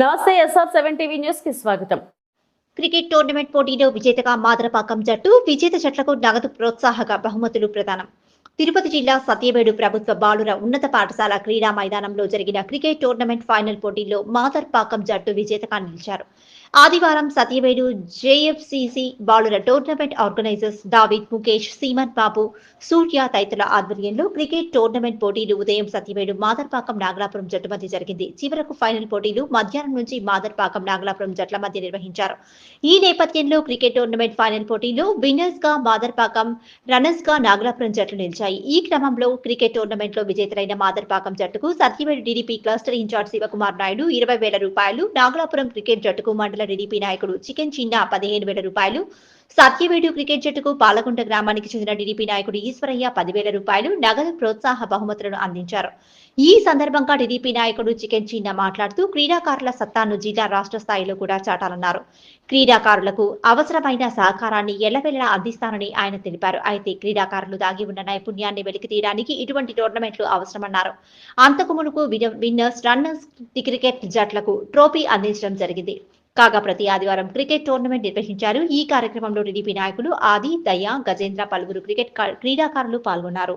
నమస్తే SR seven TV న్యూస్కి స్వాగతం. క్రికెట్ టోర్నమెంట్ పోటీలో విజేతగా మాదరపాకం జట్టు విజేత జట్లకు నగదు ప్రోత్సాహక బహుమతులు ప్రదానం. తిరుపతి జిల్లా సత్యవేడు ప్రభుత్వ బాలుర ఉన్నత పాఠశాల క్రీడా మైదానంలో జరిగిన క్రికెట్ టోర్నమెంట్ ఫైనల్ పోటీలో మాదర్పాకం జట్టు విజేతగా నిలిచారు. ఆదివారం సత్యవేడు జేఎఫ్సిసి బాలుర tournament organisers David Mukesh Seeman Babu Surya తదితరుల ఆధ్వర్యంలో క్రికెట్ టోర్నమెంట్ పోటీలు ఉదయం సత్యవేడు మాదర్పాకం నాగలాపురం జట్టు మధ్య జరిగింది. చివరకు ఫైనల్ పోటీలు మధ్యాహ్నం నుంచి మాదర్పాకం నాగలాపురం జట్ల మధ్య నిర్వహించారు. ఈ నేపథ్యంలో క్రికెట్ టోర్నమెంట్ ఫైనల్ పోటీలో విన్నర్స్గా మాదర్పాకం రన్నర్స్గా నాగలాపురం జట్లు నిలిచాయి. ఈ క్రమంలో క్రికెట్ టోర్నమెంట్లో విజేతలైన మాదర్పాకం జట్టుకు Satyavedu TDP cluster in charge Shivakumar Naidu ఇరవై వేల రూపాయలు నాగలాపురం క్రికెట్ జట్టుకు మండల టీడీపీ నాయకుడు చికెన్ చిన్న పదిహేను వేల రూపాయలు సత్యవేడు క్రికెట్ జట్టుకు పాలకుంట గ్రామానికి చెందిన టీడీపీ నాయకుడు ఈశ్వరయ్య పదివేల రూపాయలు నగదు ప్రోత్సాహ బహుమతులను అందించారు. ఈ సందర్భంగా టీడీపీ నాయకుడు చికెన్ చిన్న మాట్లాడుతూ క్రీడాకారుల సత్తాను జిల్లా రాష్ట్ర స్థాయిలో కూడా చాటాలన్నారు. క్రీడాకారులకు అవసరమైన సహకారాన్ని ఎల్లవెల్లలా అందిస్తానని ఆయన తెలిపారు. అయితే క్రీడాకారులు దాగి ఉన్న నైపుణ్యాన్ని వెలికి తీయడానికి ఇటువంటి టోర్నమెంట్లు అవసరమన్నారు. అంతకు మునుపు విన్నర్స్ రన్నర్స్ క్రికెట్ జట్లకు ట్రోఫీ అందించడం జరిగింది. కాగా ప్రతి ఆదివారం క్రికెట్ టోర్నమెంట్ నిర్వహించారు. ఈ కార్యక్రమంలో టీడీపీ నాయకులు ఆది దయ్య గజేంద్ర పలువురు క్రికెట్ క్రీడాకారులు పాల్గొన్నారు.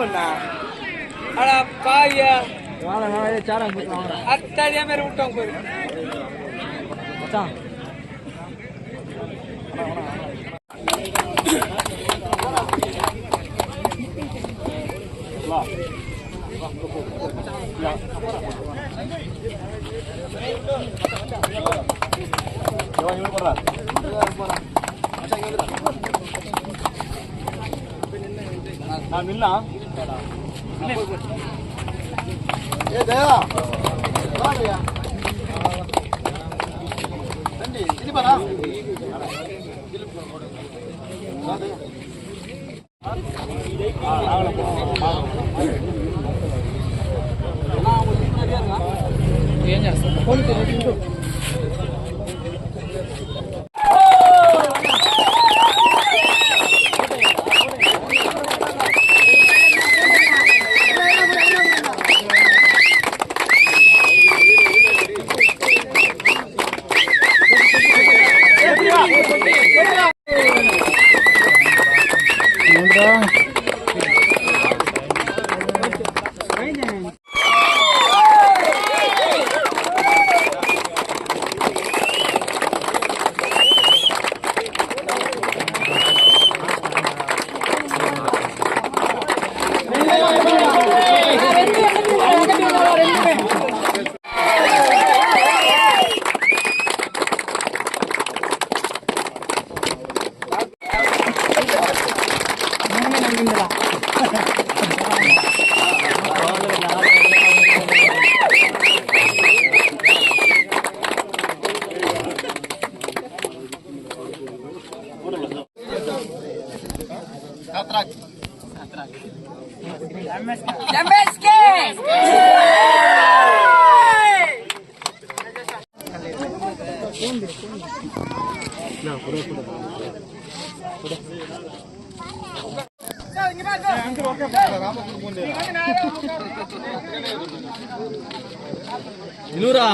பண்ணா அடா பாயா அத்தாடியா மாதிரி விட்டோம் போய். நான் இல்லா ఏం చేస్తాం 드립니다. 나 그래 그래 그래 ಇನ್ನೂರಾ